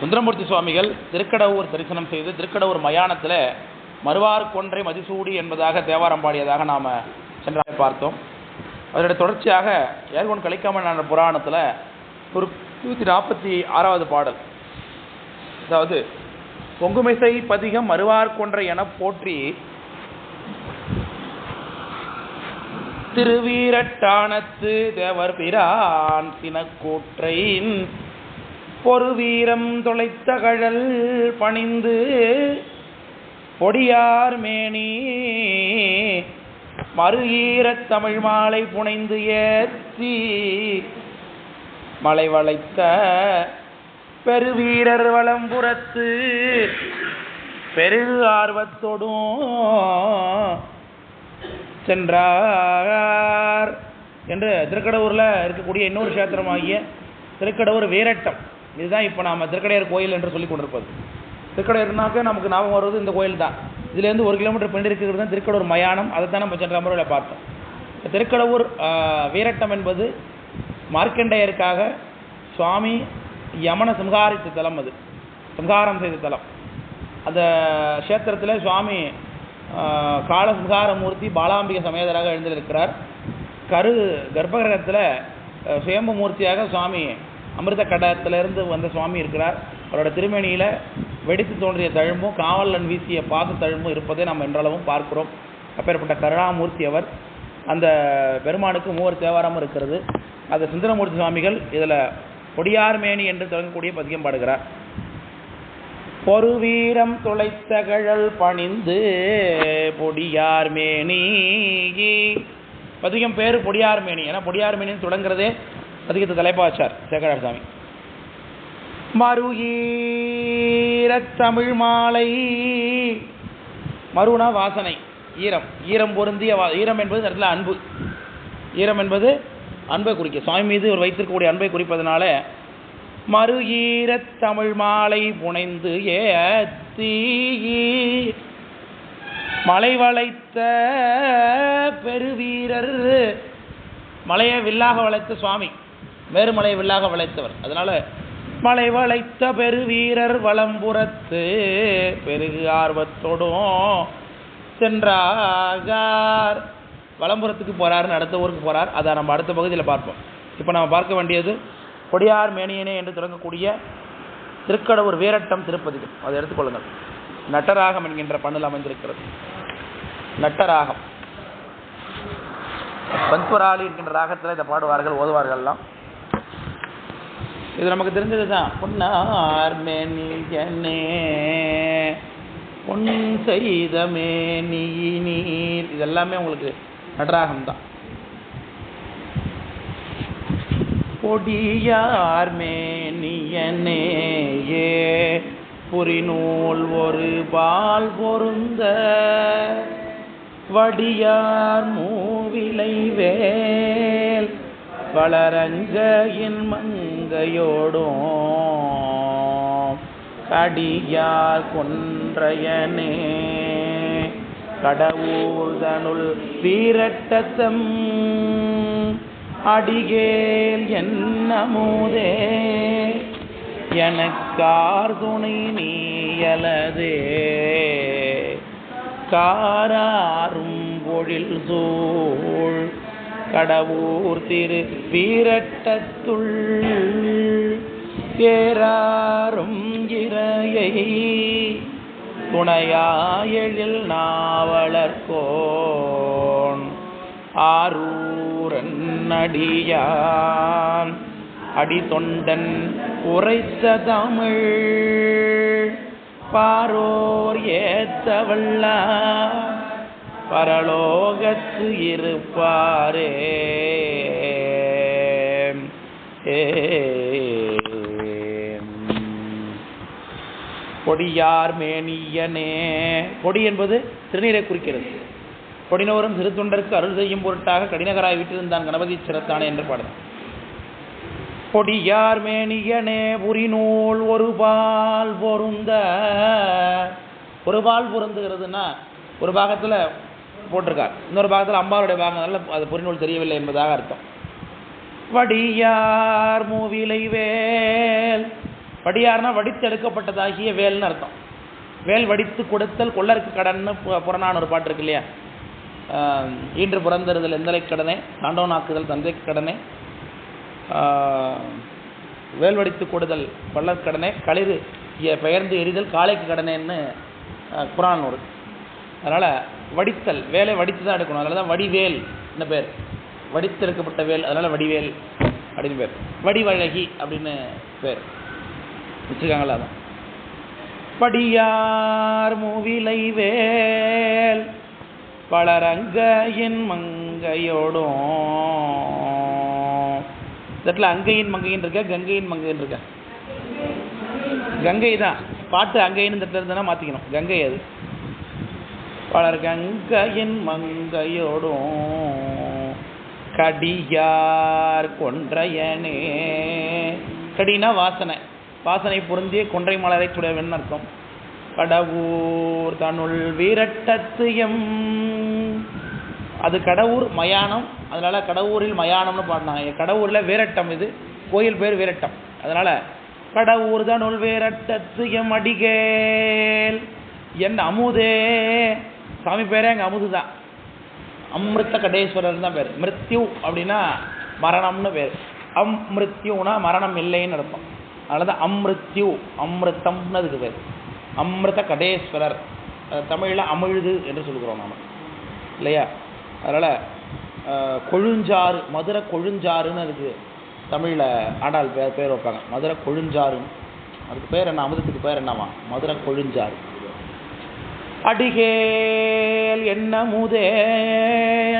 சுந்தரமூர்த்தி சுவாமிகள் திருக்கடவுர் தரிசனம் செய்து திருக்கடவுர் மயானத்தில் மறுவார் கொன்றை மதிசூடி என்பதாக தேவாரம் பாடியதாக நாம் சென்றாக பார்த்தோம். அதனுடைய தொடர்ச்சியாக ஏர்கோன் கலிக்காம புராணத்தில் ஒரு நூற்றி நாற்பத்தி ஆறாவது பாடல். அதாவது பொங்குமிசை பதிகம் மறுவார் கொன்றை என போற்றி திருவீரட்டானத்து தேவர் பிரான் சினக்கூற்றையின் பொறுவீரம் தொலைத்த கழல் பணிந்து பொடியார் மேனி மறு ஈரத் தமிழ் மாலை புனைந்து ஏற்றி மலை வளைத்த பெருவீரர் வளம்புறத்து பெரு ஆர்வத்தோடும் சென்றார். என்று திருக்கடவுரில் இருக்கக்கூடிய இன்னொரு கஷேத்திரமாகிய திருக்கடவுர் வீரட்டம். இதுதான் இப்போ நாம் திருக்கடையார் கோயில் என்று சொல்லி கொண்டிருப்பது. திருக்கடையூர்னாக்க நமக்கு ஞாபகம் வருவது இந்த கோயில் தான். இதுலேருந்து ஒரு கிலோமீட்டர் பின்னாடி இருக்கிறது தான் திருக்கடூர் மயானம். அதை தான் நம்ம சென்ற முறையில் பார்த்தோம். இந்த திருக்கடவுர் வீரட்டம் என்பது மார்க்கண்டேயருக்காக சுவாமி யமன சம்ஹாரித்த தலம் அது. சம்ஹாரம் செய்த தலம். அந்த க்ஷேத்திரத்தில் சுவாமி கால சம்ஹாரமூர்த்தி பாலாம்பிகை சமேதராக எழுந்திருக்கிறார். கரு கர்ப்பகிரகத்தில் சுயம்பு மூர்த்தியாக சுவாமி அமிர்த கடத்திலிருந்து வந்த சுவாமி இருக்கிறார். அவரோட திருமணியில் வெடித்து தோன்றிய தழும்பும் காவலன் வீசிய பாத தழும்பும் இருப்பதை நாம் என்றளவும் பார்க்கிறோம். அப்பேற்பட்ட கருணாமூர்த்தி அவர். அந்த பெருமானுக்கு மூவர் தேவாரமும் இருக்கிறது. அது சுந்தரமூர்த்தி சுவாமிகள் இதில் கொடியார்மேனி என்று தொடங்கக்கூடிய பதிகம் பாடுகிறார். பொறு வீரம் துளைத்தகழல் பணிந்து பொடியார்மேனி பதிகம் பேர் பொடியார்மேனி ஏன்னா பொடியார்மேனின்னு தொடங்குறதே பதிகத்தை தலைப்பாச்சார் சேகரார் சாமி மறுஈரத் தமிழ் மாலை. மறுனா வாசனை. ஈரம். ஈரம் பொருந்திய வா ஈரம் என்பது இந்த இடத்துல அன்பு. ஈரம் என்பது அன்பை குறிக்க சுவாமி மீது ஒரு வைத்திருக்கக்கூடிய அன்பை குறிப்பதனால மறு ஈரத் தமிழ் மாலை புனைந்து ஏத்தி மலை வளைத்த பெருவீரர் மலையை வில்லாக வளைத்த சுவாமி. மேருமலை வில்லாக வளைத்தவர். அதனால மலை வளைத்த பெருவீரர் வளம்புறத்து பெருகு ஆர்வத்தோடும் சென்றாகார் வளம்புறத்துக்கு போறாருன்னு அடுத்த ஊருக்கு போறார். அதை நம்ம அடுத்த பகுதியில் பார்ப்போம். இப்போ நம்ம பார்க்க வேண்டியது கொடியார் மேனியனே என்று தொடங்கக்கூடிய திருக்கடவுர் வீரட்டம் திருப்பதி. அதை எடுத்துக்கொள்ளுங்கள் நட்டராகம் என்கின்ற பண்ணில் அமைந்திருக்கிறது. நட்டராகம். பன்ஸ்வராளி என்கின்ற ராகத்தில் இதை பாடுவார்கள் ஓதுவார்கள்லாம். இது நமக்கு தெரிஞ்சது தான் பொன்னார் மேனியனே பொன் செய்த மேனி நீர். இது எல்லாமே உங்களுக்கு நடராகம் தான் பொடியார் மேனியனே புரிநூல் ஒரு பால் பொருந்த வடியார் மூவிலை வேல் வளரங்கையின் கங்கையோடும் கடியார் கொன்றையனே. கடவுதனுள் வீரட்டசம் அடிகேல் என்னமுதே. எனக்கார் துணை நீயலதே. காராரும் பொழில் சூழ் கடவுர் திரு வீரட்டத்துள் ஏறாரும் இறையை துணையாயெழில் நாவலர்கோன் ஆரூரன் அடியான். அடிதொண்டன் உரைத்த தமிழ் பாரோர் ஏத்தவல்ல. பரலோகத்து இருப்பாரே. ஏ. பொடியார் மேனியனே. பொடி என்பது திருநீரை குறிக்கிறது. பொடினோரும் திருத்தொண்டருக்கு அருள் செய்யும் பொருட்டாக கடினகராய் விட்டிருந்தான் கணபதி சிறத்தானே என்று பாடுதான் பொடியார் மேனியனே புரிநூல் ஒரு பால் பொருந்த. ஒரு பால் பொருந்துகிறதுனா ஒரு பாகத்தில் போட்டிருக்கார். இன்னொரு பாகத்தில் அம்பாளுடைய பாகங்கள்ல அது பொறிநூல் தெரியவில்லை என்பதாக அர்த்தம். வடியார் மூவிலை வேல். வடியார்னா வடித்தெடுக்கப்பட்டதாகிய வேல்னு அர்த்தம். வேல் வடித்து கொடுத்தல் கொள்ளருக்கு கடன்னு பு- புறநானூறு பாட்டு இருக்கு இல்லையா? ஈன்று புறந்தறுதல் எந்தலை கடனே தாண்டவனாக்குதல் தந்தைக்கு கடனே வேல் வடித்து கொடுதல் கொள்ளற்கு கடனே களிறு பெயர்ந்து எரிதல் காளைக்கு கடனேன்னு குரான் புறநானூறு அதனால் வடித்தல் வேலை வடித்து தான் எடுக்கணும். அதனால தான் வடிவேல் என்ன பேர்? வடித்தெடுக்கப்பட்ட வேல் அதனால் வடிவேல் அப்படின்னு பேர். வடிவழகி அப்படின்னு பேர். வச்சுருக்காங்களா அதான். படியார் மூவிலை வேல் பலரங்கையின் மங்கையோடும். இடத்துல அங்கையின் மங்கையின் இருக்கா கங்கையின் மங்கையின் இருக்கா? கங்கை தான். பாட்டு அங்கையின் இந்த இடத்துல இருந்ததுன்னா மாற்றிக்கணும் கங்கை அது. பலர் கங்கையின் மங்கையோடும் கடியார் கொன்றையனே. கடினா வாசனை. வாசனை பொருந்திய கொன்றை மலரை சுடவன் அர்த்தம். கடவுர் தனுள் வீரட்டத்து அது கடவுர் மயானம். அதனால் கடவுரில் மயானம்னு பாடினாங்க. கடவுரில் வீரட்டம் இது. கோயில் பேர் வீரட்டம். அதனால் கடவுர் தனுள் வீரட்டத்து அடிகேல் என் அமுதே. சாமி பேரே அங்கே அமுது தான். அமிர்த கடேஸ்வரர் தான் பேர். மிருத்யு அப்படின்னா மரணம்னு பேர். அம்ருத்யுனா மரணம் இல்லைன்னு அர்த்தம். அதனால தான் அம்ருத்யு அம்ருத்தம்னு அதுக்கு பேர். அமிர்த கடேஸ்வரர் தமிழில் அமிழ்து என்று சொல்கிறோம் நாம். இல்லையா? அதனால் கொழுஞ்சாறு மதுரை கொழுஞ்சாறுன்னு அதுக்கு தமிழில் ஆண்டாள் பேர் பேர் வைப்பாங்க. மதுரை கொழுஞ்சாறுன்னு. அதுக்கு பேர் என்ன? அமிர்தத்துக்கு பேர் என்னவா? மதுரை கொழுஞ்சாறு. அடிகேல் என்ன முதே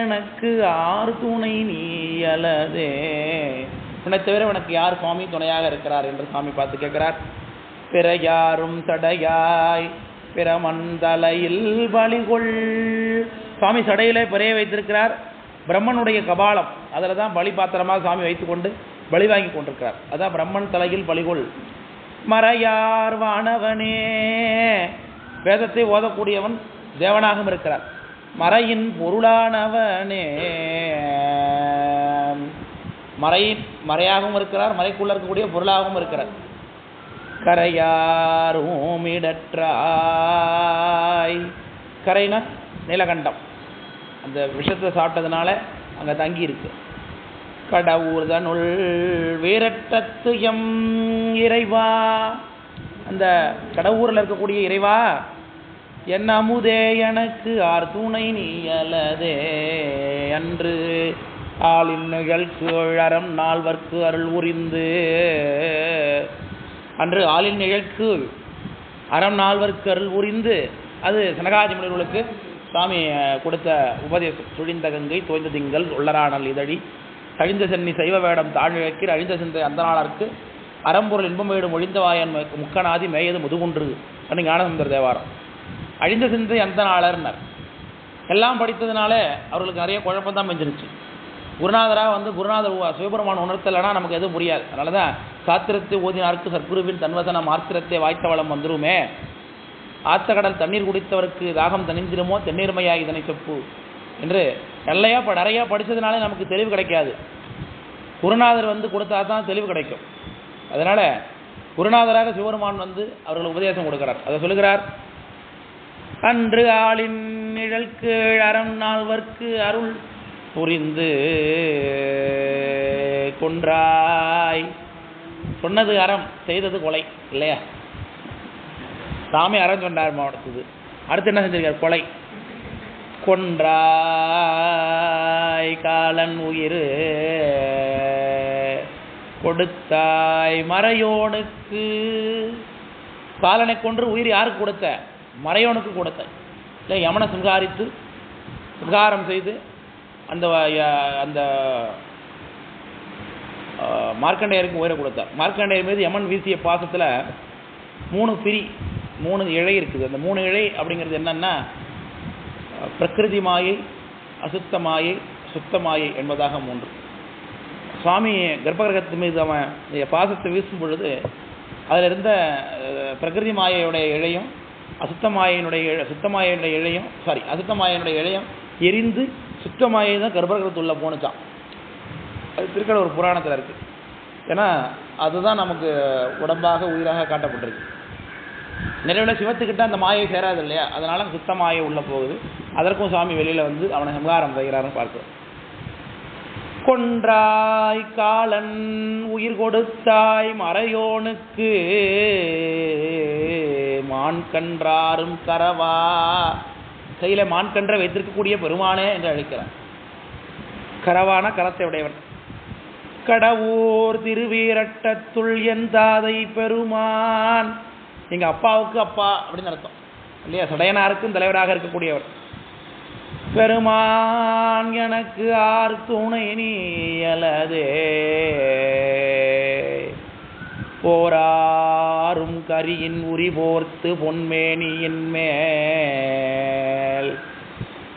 எனக்கு ஆறு துணை நீயலதே உன்னை தவிர உனக்கு யார் சுவாமி துணையாக இருக்கிறார் என்று சுவாமி பார்த்து கேட்கிறார். பிற யாரும் தடையாய் பிற மந்தலையில் பலிகொள். சுவாமி சடையிலே பிறைய வைத்திருக்கிறார். பிரம்மனுடைய கபாலம் அதில் தான் பலி பாத்திரமாக சுவாமி வைத்துக்கொண்டு பலி வாங்கி கொண்டிருக்கிறார். அதான் பிரம்மன் தலையில் பலிகொள். மறையார் வானவனே வேதத்தை ஓதக்கூடியவன் தேவனாகவும் இருக்கிறார். மறையின் பொருளானவனே. மறையின் மறையாகவும் இருக்கிறார் மறைக்குள்ள இருக்கக்கூடிய பொருளாகவும் இருக்கிறார். கரையார் இடற்றாய் கரைனா நீலகண்டம். அந்த விஷத்தை சாப்பிட்டதுனால அங்கே தங்கி இருக்கு கடவுர்தனுள் வீரட்டத்து எம் இறைவா. அந்த கடவுரில் இருக்கக்கூடிய இறைவா என் அமுதே எனக்கு ஆர் துணை நீயலதே அன்று ஆளின் நிகழ்ச்சி அறம் நால்வர்க்கு அருள் உரிந்து அன்று ஆளின் நிகழ்ச்சி அறம் நால்வர்க்கு அருள் உரிந்து அது சனகாதி முனிவர்களுக்கு சாமி கொடுத்த உபதேசம். சுழிந்த கங்கை தோய்ந்த திங்கள் உள்ளரானல் இதழி கழிந்த சென்னி சைவ வேடம் தாழ்நிழக்கீர் அழிந்த சிந்தை அந்தனாளர்க்கு அறம்பொருள் இன்பம் வீடு மொழிந்தவாயன் மு- முக்கநாதி மேயது முதுகுன்று. அப்படின்னு ஞானசுந்தர் தேவாரம். அழிந்த சிந்தை அந்தனாளர்னர் எல்லாம் படித்ததுனால அவர்களுக்கு நிறைய குழப்பம் தான் மெஞ்சிருச்சு. குருநாதராக வந்து குருநாதர் சிவபெருமான் உணர்த்தலைன்னா நமக்கு எதுவும் புரியாது. அதனால தான் சாத்திரத்தை ஓதினார்க்கு சத்குருவின் தன்வசன ஆத்திரத்தை வாய்த்த வளம் வந்துருமே. ஆத்த கடல் தண்ணீர் குடித்தவருக்கு தாகம் தணிந்திருமோ தென்னீர்மையா இதனை செப்பு. என்று எல்லையா ப நிறையா படித்ததுனாலே நமக்கு தெளிவு கிடைக்காது. குருநாதர் வந்து கொடுத்தா தான் தெளிவு கிடைக்கும். அதனால் குருநாதராக சிவபெருமான் வந்து அவர்களுக்கு உபதேசம் கொடுக்கிறார். அதை சொல்லுகிறார் அன்று ஆளின் நிழல்க்கு அறம் நால்வர்க்கு அருள் புரிந்து கொன்றாய். சொன்னது அறம் செய்தது கொலை இல்லையா? சாமி அறம் சொன்னார் மாவட்டத்துக்கு. அடுத்து என்ன செஞ்சிருக்கார்? கொலை. கொன்றாய் காலன் உயிர் கொடுத்தாய் மறையோனுக்கு. காலனை கொன்று உயிர் யாருக்கு கொடுத்த? மறையோனுக்கு கொடுத்த. இல்லை யமனை சிங்காரித்து சிங்காரம் செய்து அந்த அந்த மார்க்கண்டேயருக்கு உயிரை கொடுத்தார். மார்க்கண்டேயர் மீது யமன் வீசிய பாசத்தில் மூணு பிரி மூணு இழை இருக்குது. அந்த மூணு இழை அப்படிங்கிறது என்னென்னா பிரகிருதி மாயை அசுத்த மாயை சுத்த மாயை என்பதாக மூன்று. சுவாமி கர்ப்பகிரகத்து மீது அவன் பாசத்தை வீசும் பொழுது அதில் இருந்த பிரகிருதி மாயையுடைய இழையும் அசுத்த மாயையினுடைய சுத்த இழையும் சாரி அசுத்த மாயையினுடைய இழையும் எரிந்து சுத்தமாயை தான் கர்ப்பகிரகத்துள்ள போனுச்சான் அது திருக்கடவுர் புராணத்தில் இருக்கு. ஏன்னா அதுதான் நமக்கு உடம்பாக உயிராக காட்டப்பட்டிருக்கு. நிறைவில் சிவத்துக்கிட்ட அந்த மாயை சேராது இல்லையா? அதனால சுத்த மாயை போகுது. அதற்கும் சுவாமி வெளியில வந்து அவனை சம்ஹாரம் செய்கிறாருன்னு பார்க்குறோம். கொன்றாய் காலன் உயிர் கொடுத்தாய் மறையோனுக்கு. மான் கன்றாரும் கரவா கையில மான் கன்றை வைத்திருக்கக்கூடிய பெருமானே என்று அழைக்கிறார் கரவான கரத்தை உடையவன் கடவுர் திருவீரட்டத்துள் என் தாதை பெருமான். எங்க அப்பாவுக்கு அப்பா அப்படின்னு அர்த்தம். இல்லையா? சடையனாருக்கும் தலைவராக இருக்கக்கூடியவர். பெருமான் எனக்கு ஆர் துணை நீயலதே போராறும் கரியின் உரி போர்த்து பொன்மேனியின் மேல்.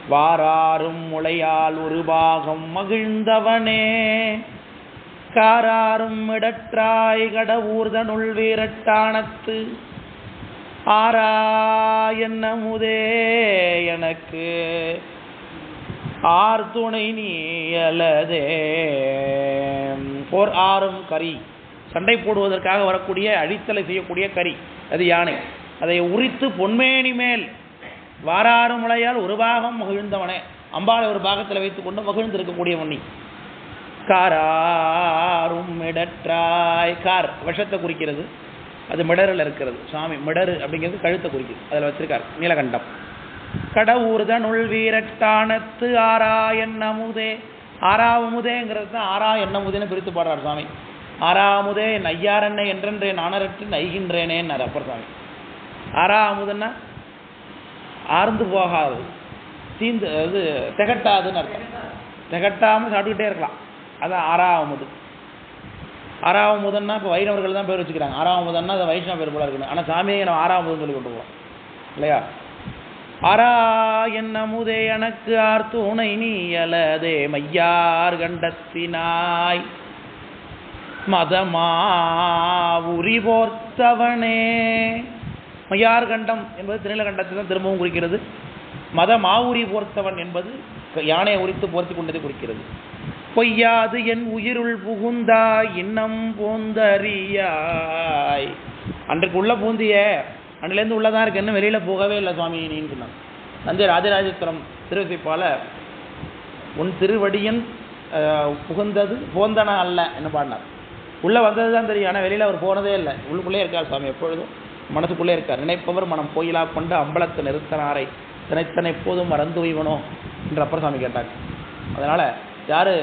வாராறும் முளையால் ஒரு பாகம் மகிழ்ந்தவனே. காராறும் இடற்றாய் கடவுர்தனுள் வீரட்டானத்து. ஆரா என்ன முதே எனக்கு ஆர் துணை நீயலதே போர் ஆறும் கரி சண்டை போடுவதற்காக வரக்கூடிய அழித்தலை செய்யக்கூடிய கரி அது யானை. அதை உரித்து பொன்மேனி மேல். வாராறு முளையால் ஒரு பாகம் மகிழ்ந்தவனே. அம்பாளை ஒரு பாகத்தில் வைத்துக்கொண்டு மகிழ்ந்திருக்கக்கூடிய மண்ணி காராரும் மிடற்றாய். கார் விஷத்தை குறிக்கிறது. அது மிடரில் இருக்கிறது. சுவாமி மிடரு அப்படிங்கிறது கழுத்தை குறிக்கிறது அதில் வச்சிருக்கார். நீலகண்டம். கடவுர்தன் வீரட்டானத்து ஆரா எண்ணமுதே ஆறாவமுதேங்கிறது தான் ஆறா எண்ணமுதேன்னு பிரித்து பாடுறார் சுவாமி. ஆறாமுதே என் ஐயாரெண்ணை என்றென்றே நானரற்று நைகின்றேனேன்னார் அப்பர் சுவாமி ஆறாமுதன்னா ஆர்ந்து போகாது தீந்து அது திகட்டாதுன்னு அர்த்தம். திகட்டாமல் சாப்பிட்டுக்கிட்டே இருக்கலாம். அதான் ஆறாவமுது ஆறாவமுதன்னா இப்போ வைணவர்கள் தான் பேர் வச்சுக்கிறாங்க. ஆறாவமுதன்னா அதை வைஷ்ணவ பேர் போல இருக்குன்னு ஆனால் சாமியை நம்ம ஆறாவமுதன் சொல்லி கொண்டு போவோம் இல்லையா? ஆரா என்ன முதே எனக்கு ஆர் துணை மையார் கண்டத்தினாய். மதமா உரி போர்த்தவனே. மையார் கண்டம் என்பது திருநிலகண்டத்தை தான் திரும்பவும் குறிக்கிறது. மத மாவுரி போர்த்தவன் என்பது யானையை உரித்து போர்த்தி கொண்டதை குறிக்கிறது. பொய்யாது என் உயிருள் புகுந்தாய் இன்னம் பூந்தறியாய். அன்றைக்கு உள்ள பூந்திய. அன்னிலேருந்து உள்ளே தான் இருக்கு இன்னும் வெளியில் போகவே இல்லை சுவாமி நீன்னு சொன்னாங்க. தஞ்சை ராஜராஜேஸ்வரம் திருவிசைப்பால உன் திருவடியன் புகுந்தது போந்தன அல்ல என்ன பாடினார். உள்ளே வந்தது தான் தெரியும். ஆனால் வெளியில் அவர் போனதே இல்லை. உள்ளுக்குள்ளே இருக்கார் சுவாமி எப்பொழுதும். மனசுக்குள்ளே இருக்கார். நினைப்பவர் மனம் கோயிலா கொண்டு அம்பலத்து நிறுத்தனாரை. தினைத்தனை எப்போதும் மறந்து வைவனோ என்று அப்பர் சாமி கேட்டார். அதனால் யார்?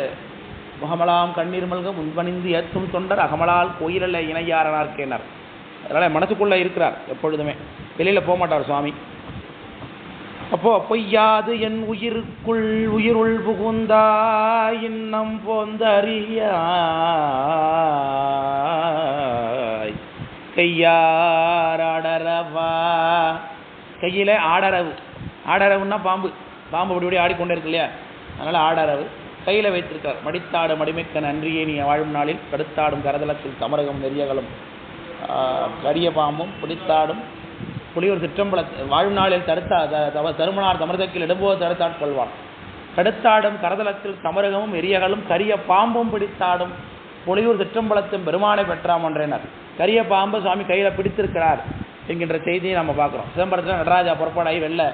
முகமலாம் கண்ணீர் மல்க முன்பணிந்து ஏற்றும் தொண்டர் அகமலால் கோயிலில் இணையாரனார் கேனார். அதனால் மனசுக்குள்ள இருக்கிறார் எப்பொழுதுமே. வெளியில போக மாட்டார் சுவாமி. அப்போ பொய்யாது என் உயிருக்குள் உயிருள் புகுந்தா இன்னம் போந்தறியாய். கையாராடரவா கையில் ஆடரவு. ஆடரவுன்னா பாம்பு. பாம்பு அப்படி இப்படி ஆடிக்கொண்டே இருக்கு இல்லையா? அதனால ஆடரவு. கையில வைத்திருக்கார். மடித்தாடு மடிமைக்க நன்றியே நீ வாழும் நாளில் கடுத்தாடும் கரதளத்தில் தமரகம் நெறியகளும் கரிய பாம்பும் பிடித்தாடும் புலியூர் சிற்றம்பல வாழ்நாளில் தடுத்தா த- தவ தருமனார் தமரதக்கில் இடும்போது தடுத்தாட் கொள்வான். கடுத்தாடும் கரதலத்தில் தமரகமும் எரியகளும் கரிய பாம்பும் பிடித்தாடும் புலியூர் சிற்றம்பலத்தின் பெருமானை பெற்றாம் என்றனர். கரிய பாம்பு சுவாமி கையில் பிடித்திருக்கிறார் என்கின்ற செய்தியை நம்ம பார்க்குறோம். சிதம்பரத்தில் நடராஜா புறப்பாடாகி வெளில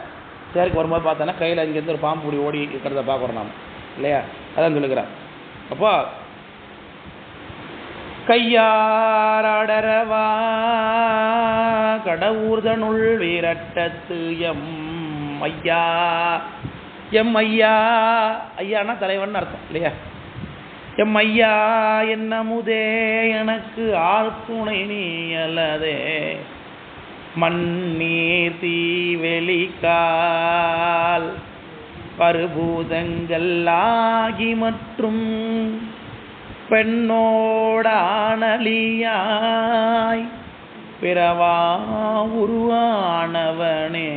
தேருக்கு வரும்போது பார்த்தோன்னா கையில் இங்கேருந்து ஒரு பாம்பு பிடி ஓடி இருக்கிறத பார்க்குறோம் நாம். இல்லையா? அதான் சொல்லுகிறார். அப்போ கையாரடரவா கடவுர்தனுள் வீரட்டத்து எம் ஐயா எம் ஐயா ஐயானா தலைவன் அர்த்தம் இல்லையா? எம் ஐயா என்னமுதே எனக்கு ஆர் நீ அல்லதே மண்ணீர் தீவெளிக்கால் பருபூதங்கள் ஆகி மற்றும் பெண்ணோடானலியாய் பிறவா உருவானவனே.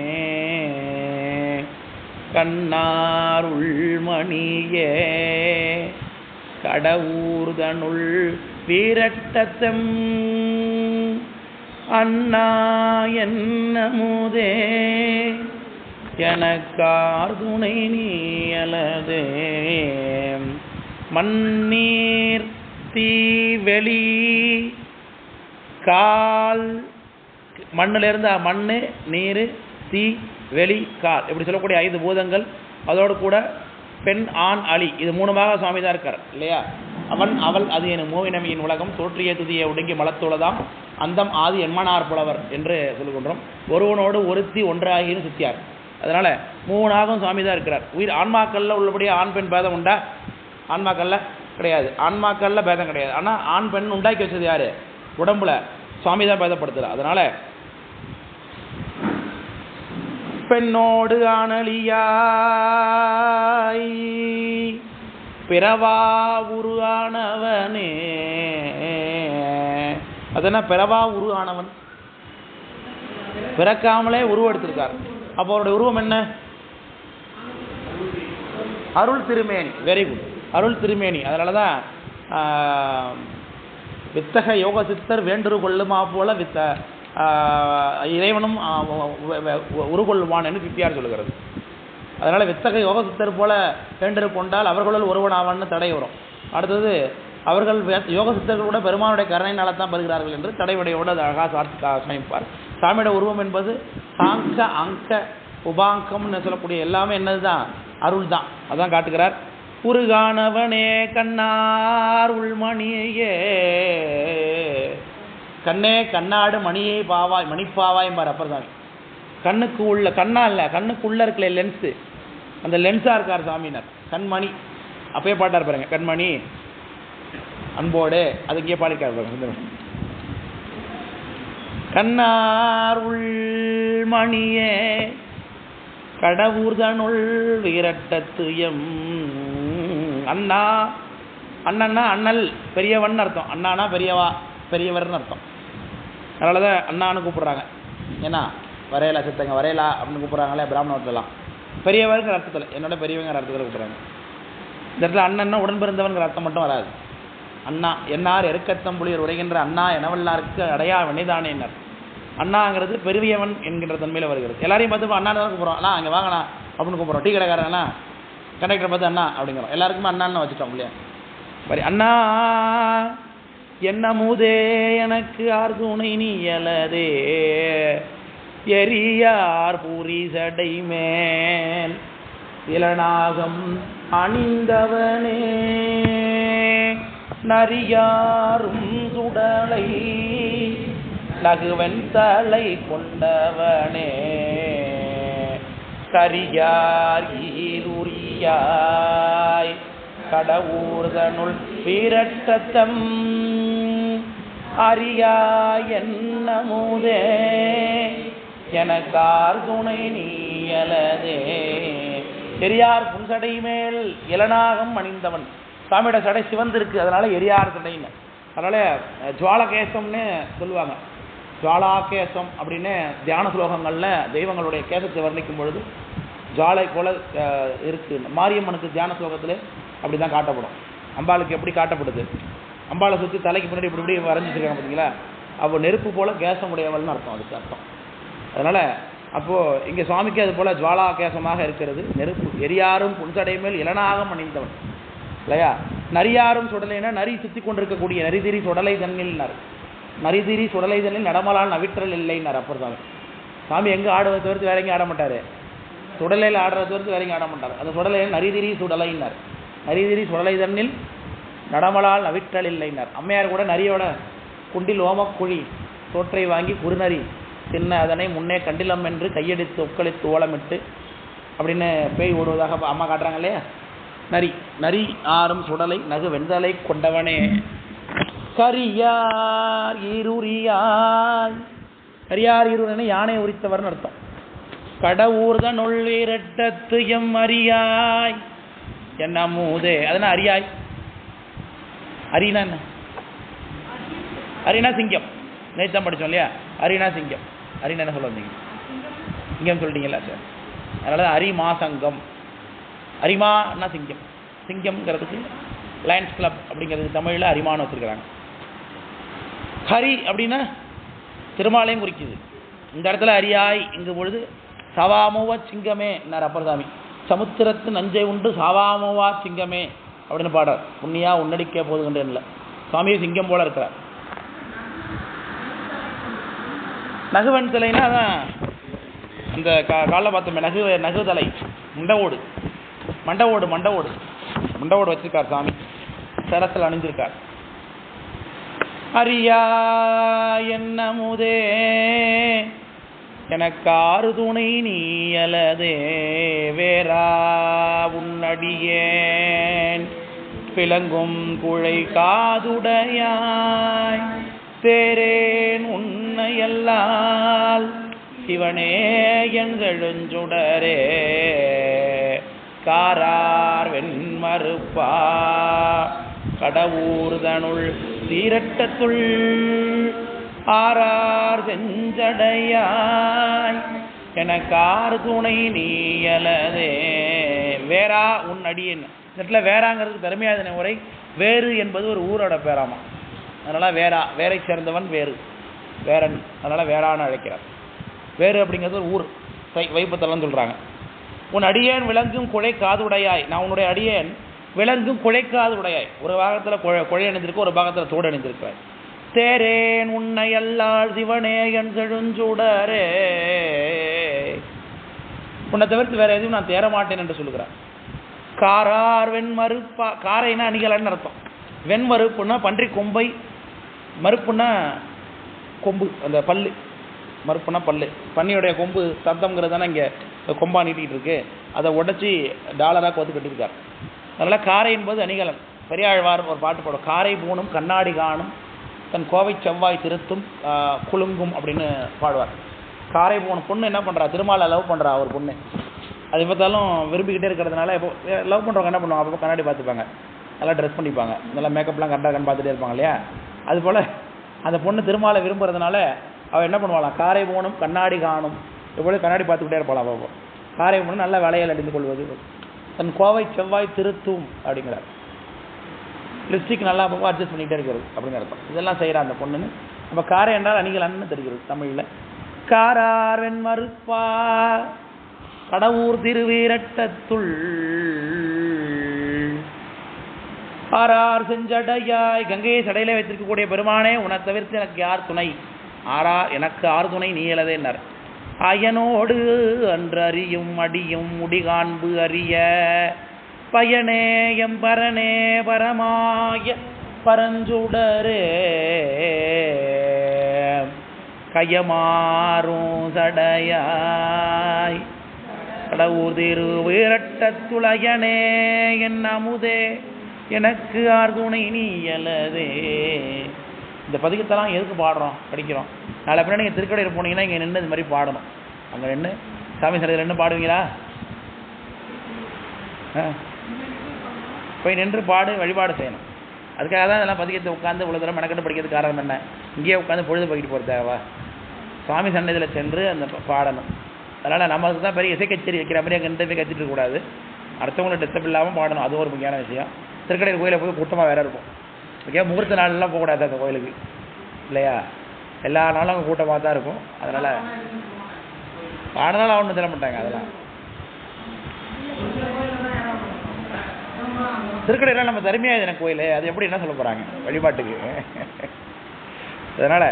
கண்ணாருள் மணியே கடவுர்தனுள் வீரட்டத்தம். அண்ணா என்னமுதே எனக்கார் துணை நீ அலதே. மண்ணீர் தீவெளி கால் மண்ணிலிருந்து மண் நீர் தீ வெளி கால். இப்படி சொல்லக்கூடிய ஐந்து பூதங்கள் அதோடு கூட பெண் ஆண் அலி. இது மூணுமாக சுவாமி தான் இருக்கார் இல்லையா? அவன் அவள் அது எனும் மூவினமையின் உலகம். தோற்றிய துதியை ஒடுங்கி மலத்துள்ளதாம் அந்தம் ஆதி என்மனார் புலவர் என்று சொல்லுகின்றோம் ஒருவனோடு ஒருத்தி ஒன்றாகின்னு சுத்தியார். அதனால மூணாகவும் சுவாமி தான் இருக்கிறார். உயிர் ஆன்மாக்கள்ல உள்ளபடியே ஆண் பெண் பேதம் உண்டா? ஆன்மாக்கள்ல கிடையாது. ஆன்மாக்கள்ல பேதம் கிடையாது. ஆனா ஆண் பெண் உண்டாக்கி வச்சது யார்? உடம்புல. சுவாமி தான் பேதப்படுத்துறார். அதனால பெண்ணோடு ஆணலியாய் பிறவா உரு ஆனவனே. அதென்ன பிறவா உரு ஆனவன். பிறக்காமலே உருவெடுத்திருக்கார் அப்போ அவருடைய உருவம் என்ன? அருள் திருமேனி. வெரி குட் அருள் திருமேனி. அதனால தான் வித்தக யோக சித்தர் வேண்டுரு கொள்ளுமா போல வித்த இறைவனும் ஆஹ், உருகொள்வான் என்று சித்தியார் சொல்லுகிறது. அதனால் வித்தக யோக சித்தர் போல வேண்டரு கொண்டால் அவர்களுள் ஒருவனாவான்னு தடை வரும். அடுத்தது அவர்கள் வே- யோக சித்தர்கள் கூட பெருமானுடைய கருணையினால தான் பெறுகிறார்கள் என்று தடைவடையோடு அது அழகாக சார்த்தி கா- சாமியோட உருவம் என்பது சாங்க அங்க உபாங்கம்னு சொல்லக்கூடிய எல்லாமே என்னது தான் அருள் தான் அதான் காட்டுகிறார். உருகானவனே கண்ணார் உள்மணியே. கண்ணே கண்ணாடு மணியை பாவாய் மணிப்பாவாய்ம்பார் அப்பர்சாமி கண்ணுக்கு உள்ள கண்ணா இல்லை கண்ணுக்குள்ளே இருக்கல லென்ஸு அந்த லென்ஸாக இருக்கார் சாமியினர். கண்மணி. அப்பயே பாட்டார் பாருங்க கண்மணி. அன்போடு அது இங்கே பாடிருக்கார் பாருங்க கண்ணார் உள்மணியே. கடவுர்தனுள் வீரட்டத்து எம் அண்ணா அண்ணன்னா அண்ணல் பெரியவன் அர்த்தம். அண்ணானா பெரியவா பெரியவர்னு அர்த்தம். அதனால தான் அண்ணான்னு கூப்பிட்றாங்க. ஏன்னா வரையலா சித்தங்க வரையலா அப்படின்னு கூப்பிட்றாங்களே பிராமணத்துலாம் பெரியவர்ங்கிற அர்த்தத்தில் என்னோட பெரியவங்கிற அர்த்தத்தில் கூப்பிட்றாங்க. இந்த இடத்துல அண்ணன்னா உடன் பிறந்தவன்கிற அர்த்தம் மட்டும் வராது. அண்ணா என்னார் எருக்கத்தம்புளியர் உரைகின்ற அண்ணா எனவல்லாருக்கு அடையா வினைதானேனர். அண்ணாங்கிறது பெரியவன் என்கின்ற தன்மையில் வருகிறது. எல்லாரையும் பார்த்து அண்ணா தான் கூப்பிட்றோம். அண்ணா அங்கே வாங்கண்ணா அப்படின்னு கூப்பிட்றோம். டீ கடைக்காரன் அண்ணா கண்டக்டரை பார்த்து அண்ணா அப்படிங்கிறோம். எல்லாருக்குமே அண்ணான்னு வச்சுட்டோம் இல்லையா? சரி அண்ணா என்ன மூதே எனக்கு ஆர் துணை நீ எலதே எரியார் பூரி சடை மேல் இளநாகம் அணிந்தவனே நரியாரும் சுடலை நகுவன் தலை கொண்டவனே. கரியார் ஈருரியாய் கடவுர்தனுள் பீரட்டத்தம் அறியாய் என்னமுதே எனக்கார் துணை நீயலதே எரியார் புன்சடை மேல் இளநாகம் அணிந்தவன். சாமியோட சடை சிவந்திருக்கு அதனால எரியார் சடைன்னு அதனால ஜுவாலகேசம்னு சொல்லுவாங்க. ஜுவாலாகேசம் அப்படின்னு தியான ஸ்லோகங்களில் தெய்வங்களுடைய கேசத்தை வர்ணிக்கும் பொழுது ஜுவாலை போல இருக்கு. மாரியம்மனுக்கு தியான ஸ்லோகத்துல அப்படிதான் காட்டப்படும். அம்பாளுக்கு எப்படி காட்டப்படுது? அம்பாளை சுற்றி தலைக்கு பின்னாடி இப்படி இப்படி வரைஞ்சிருக்காங்க பார்த்தீங்களா அப்போ நெருப்பு போல கேசம் உடையவள்னு அர்த்தம் அதுக்கு அர்த்தம். அதனால் அப்போது இங்கே சுவாமிக்கு அது போல ஜுவாலாகேசமாக இருக்கிறது. நெருப்பு எரியாரும் புன்சடை மேல் இளனாகம் மணிந்தவன் இல்லையா? நரியாரும் சுடலைன்னா நரி சுற்றி கொண்டிருக்கக்கூடிய நரிதிரி சுடலை தன்னில்னார் நரிதிரி சுடலை தன்னில் நடமலால் நவிற்றல் இல்லைன்னார் அப்பர் சாமி சாமி எங்கே ஆடுவதை தவிர்த்து வேற எங்கேயும் ஆட மாட்டாரு. சுடலையில் ஆடுறத தவிர்த்து வேற எங்கேயும் ஆட மாட்டார். அந்த சுடலையில் நரிதிரி சுடலைன்னார். நரிதிரி சுடலைதனில் நடமலால் நவிற்றல் இல்லைன்னார். அம்மையார் கூட நரியோட குண்டில் ஓமக்குழி தோற்றை வாங்கி குறுநரி சின்ன அதனை முன்னே கண்டிலம் என்று கையடித்து ஒக்களித்து ஓலமிட்டு அப்படின்னு பேய் ஓடுவதாக அம்மா காட்டுறாங்க இல்லையா? நரி நரி ஆறும் சுடலை நகு வெண்தலை கொண்டவனே கரியார் இருரியாய். கரியார் ஈருரனை யானை உரித்தவர்னு அர்த்தம். கடவுர்தன் உள்ளிரட்டத்து எம் அறியாய் என்ன மூதே அதனா அறியாய் அரினா என்ன? அரினா சிங்கம். நேற்று படித்தோம் இல்லையா? அரினா சிங்கம். அரினா என்ன சொல்ல வந்தீங்க? சிங்கம் சொல்லிட்டீங்களா சார். அதனால தான் அரிமா சங்கம். அரிமான்னா சிங்கம். சிங்கம்ங்கிறதுக்கு லயன்ஸ் கிளப் அப்படிங்கிறதுக்கு தமிழில் அரிமான்னு வச்சுருக்கிறாங்க. ஹரி அப்படின்னா திருமாலையும் குறிக்குது. இந்த இடத்துல அரியாய் இங்கு பொழுது சவாமுவ சிங்கமே என்னார் சமுத்திரத்து நஞ்சை உண்டு சவாமுவா சிங்கமே அப்படின்னு பாடுறார். புண்ணியா உன்னடிக்க போதுகின்றேன்ல சுவாமியே சிங்கம் போல இருக்கிறார். நகுவன் சிலைன்னா அதான் அந்த கா காலில் பார்த்தோமே நகு நகு தலை மண்டவோடு. மண்டவோடு மண்டவோடு. மண்டவோடு வச்சிருக்கார் சாமி சரத்தில் அணிஞ்சிருக்கார். அறியா என்னமுதே எனக்காறு துணை நீயலதே வேறா உன்னடியேன். பிளங்கும் குழை காதுடையாய் தேரேன் உன்னையல்லால். சிவனே எங்கெழுஞ்சுடரே காரார் வெண்மறுப்பா. கடவுர்தனுள் சீரட்டத்துள் ஆறார் செஞ்சடையாய். எனக்கார் துணை நீயலதே. வேறா உன் அடியன். இந்த இடத்துல வேறாங்கிறதுக்கு பெருமையாதன உரை. வேறு என்பது ஒரு ஊரோட பேராமா. அதனால் வேறா வேரை சேர்ந்தவன் வேறு. வேறன் அதனால் வேறான்னு அழைக்கிறார். வேறு அப்படிங்கிறது ஒரு ஊர். தை வைப்பத்தெல்லாம் சொல்கிறாங்க உன் அடியேன் விளங்கும் கொலை காதுடையாய். நான் உன்னுடைய அடியேன். விலங்கும் குழைக்காது உடையாய் ஒரு பாகத்தில் குழை குழை அணிந்திருக்கு ஒரு பாகத்தில் தோடு அணிந்திருக்கிறாய் தேரேன் உன்னை அல்லாள் சிவனே என் செழுஞ்சுடரே. உன்னை தவிர்த்து வேற எதுவும் நான் தேர மாட்டேன் என்று சொல்லுகிறார். காரார் வெண்மறுப்பா காரைனா அணிகலன்னு அர்த்தம். வெண் வெண்மறுப்புன்னா பன்றி கொம்பை மறுப்புன்னா கொம்பு அந்த பல்லு. மறுப்புனா பல்லு. பன்னியுடைய கொம்பு தத்தம்ங்கிறது தானே இங்கே கொம்பா நீட்டிகிட்டு இருக்கு. அதை உடச்சி டாலராக கோத்து கட்டியிருக்கார். அதனால் காரை என்பது அணிகலன். பெரியாழ்வார் ஒரு பாட்டு போடும் காரை பூணும் கண்ணாடி காணும் தன் கோவை செவ்வாய் திருத்தும் குலுங்கும் அப்படின்னு பாடுவார். காரை போன பொண்ணு என்ன பண்ணுறா திருமாலை லவ் பண்ணுறா ஒரு பொண்ணு. அது பார்த்தாலும் விரும்பிக்கிட்டே இருக்கிறதுனால இப்போ லவ் பண்ணுறவங்க என்ன பண்ணுவாங்க? அப்போ கண்ணாடி பார்த்துப்பாங்க. நல்லா ட்ரெஸ் பண்ணிப்பாங்க. நல்லா மேக்கப்லாம் கரெக்டாக கண் பார்த்துட்டே இருப்பாங்க இல்லையா? அது போல் அந்த பொண்ணு திருமாலை விரும்புறதுனால அவள் என்ன பண்ணுவாளாம்? காரை போனும் கண்ணாடி காணும். எப்பொழுது கண்ணாடி பார்த்துக்கிட்டே இருப்பாளாம் அப்போ காரை போனும் நல்ல வேலையில் அடிந்து கொள்வது. தன் கோவை செவ்வாய் திருத்தும் அப்படிங்கிறார். லிப்ஸ்டிக் நல்லா அப்பப்போ அட்ஜஸ்ட் பண்ணிகிட்டே இருக்கிறது அப்படின்னு அர்த்தம். இதெல்லாம் செய்கிறா அந்த பொண்ணுன்னு. நம்ம காரை என்றால் அணிகலன்னு தெரிகிறது தமிழில். காரார் வெண்மறுப்பா கடவுர் திருவீரட்டத்துள். ஆறார் செஞ்சடையாய். கங்கையை சடையில வைத்திருக்கக்கூடிய பெருமானே உன தவிர்த்து எனக்கு யார் துணை? ஆரா எனக்கு ஆறு துணை நீயலதேன்னர் அயனோடு அன்று அறியும் அடியும் முடிகாண்பு அறிய பயனே எம்பரனே பரமாய பரஞ்சுடரே. கயமாறும் சடையாய். கடவுர் திரு வீரட்டத்துளையனே என் அமுதே எனக்கு ஆர்துணை நீயலதே இந்த பதிகத்தெல்லாம் எதுக்கு பாடுறோம்? படிக்கிறோம். நாளை பின்னாடி நீங்கள் திருக்கடையில் போனீங்கன்னா இங்கே நின்று இது மாதிரி பாடணும். அங்கே நின்று சாமி சடையில் நின்று பாடுவீங்களா? ஆ? போய் நின்று பாடு வழிபாடு செய்யணும். அதுக்காக தான் இதெல்லாம் பதிகத்தை உட்காந்து இவ்வளோ தூரம் மெனக்கட்டு படிக்கிறதுக்கு காரணம் என்ன? இங்கேயே உட்காந்து பொழுது போய்கிட்டு போகிற தேவை சுவாமி சன்னதியில் சென்று அந்த பாடணும். அதனால் நமக்கு தான் பெரிய இசை கச்சேரி வைக்கிற மாதிரி அங்கே போய் கத்திட்டு இருக்கக்கூடாது. அடுத்தவங்களை டிஸ்டர்ப் இல்லாமல் பாடணும். அது ஒரு முக்கியமான விஷயம். திருக்கடையில் கோயிலில் போய் கூட்டமாக வேற இருக்கும். ஓகே முகூர்த்த நாள்லாம் போகக்கூடாது அந்த கோயிலுக்கு. இல்லையா? எல்லா நாளும் அங்கே கூட்டமாக தான் இருக்கும். அதனால் பாடினாலும் ஒன்றும் தர மாட்டாங்க அதெல்லாம். திருக்கடையில் நம்ம தருமையாக தின கோயில். அது எப்படி என்ன சொல்ல போகிறாங்க வழிபாட்டுக்கு. அதனால்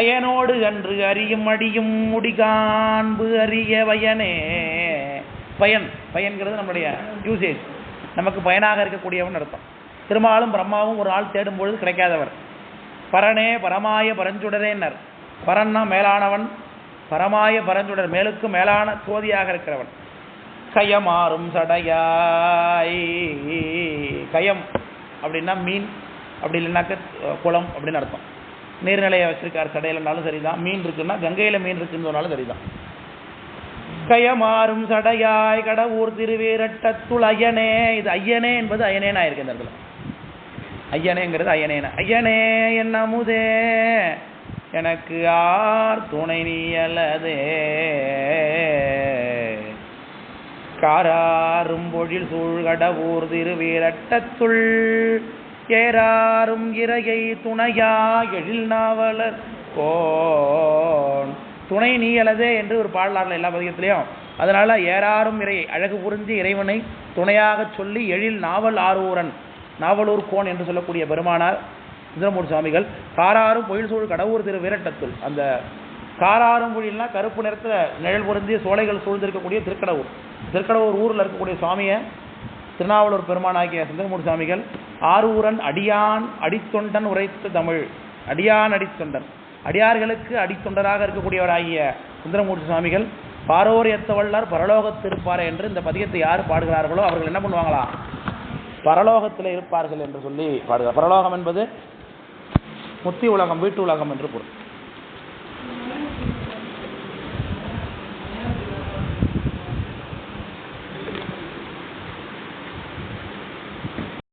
அயனோடு அன்று அறியும் அடியும் முடிகாண்பு அறிய வயனே. பயன். பயன்கிறது நம்மளுடைய யூசேஜ் நமக்கு பயனாக இருக்கக்கூடியவன் அர்த்தம். திருமாலும் பிரம்மாவும் ஒரு ஆள் தேடும் பொழுது கிடைக்காதவர். பரனே பரமாய பரஞ்சுடரேன்னர். பரன்னா மேலானவன் பரமாய பரஞ்சுடர் மேலுக்கு மேலான சோதியாக இருக்கிறவன். கயமாறும் சடையாய். கயம் அப்படின்னா மீன் அப்படி இல்லைனாக்க குளம் அப்படின்னு அர்த்தம். நீர்நிலையை வச்சிருக்கார் சடையிலனாலும் சரிதான். மீன் இருக்குன்னா கங்கையில் மீன் இருக்குன்னு சொன்னாலும் சரிதான். கயமாறும் சடையாய். கடவுர் திருவேரட்டத்துள் ஐயனே. இது ஐயனே என்பது அயனேன்னு ஆயிருக்கு இந்த இடத்துல ஐயனேங்கிறது ஐயனேன. ஐயனே என் அமுதே? எனக்கு ஆர் துணை நீ அல்லதே? காராரும் பொழில் சூழ்கடவூர் திருவீரட்டத்துள் ஏறாரும் இறையை துணையா எழில் நாவலர் கோன். துணை நீயலதே என்று ஒரு பாடலாடல எல்லா பதிகத்திலையும். அதனால ஏறாரும் இறையை அழகு புரிஞ்சி இறைவனை துணையாக சொல்லி எழில் நாவல் ஆரூரன். நாவலூர் கோன் என்று சொல்லக்கூடிய பெருமானார் சுந்தரமூர் சுவாமிகள் காராரும் பொயில் சூழ் கடவுர் திரு வீரட்டத்துள். அந்த காராரும் பொழில்னா கருப்பு நிறத்தில் நிழல் பொருந்திய சோலைகள் சூழ்ந்திருக்கக்கூடிய திருக்கடவுர். திருக்கடவுர் ஊரில் இருக்கக்கூடிய சுவாமியை திருநாவலூர் பெருமானாகிய சுந்தரமூர் சுவாமிகள் ஆரூரன் அடியான் அடித்தொண்டன் உரைத்த தமிழ். அடியான் அடித்தொண்டன். அடியார்களுக்கு அடித்தொண்டராக இருக்கக்கூடியவராகிய சுந்தரமூர்த்தி சுவாமிகள் பாரோர் பரலோகத்திருப்பார் என்று இந்த பதிகத்தை யார் பாடுகிறார்களோ அவர்கள் என்ன பண்ணுவாங்களா? பரலோகத்தில் இருப்பார்கள் என்று சொல்லி பாடுகிறார் பரலோகம் என்பது முத்தி உலகம் வீட்டு உலகம் என்று பொருள்.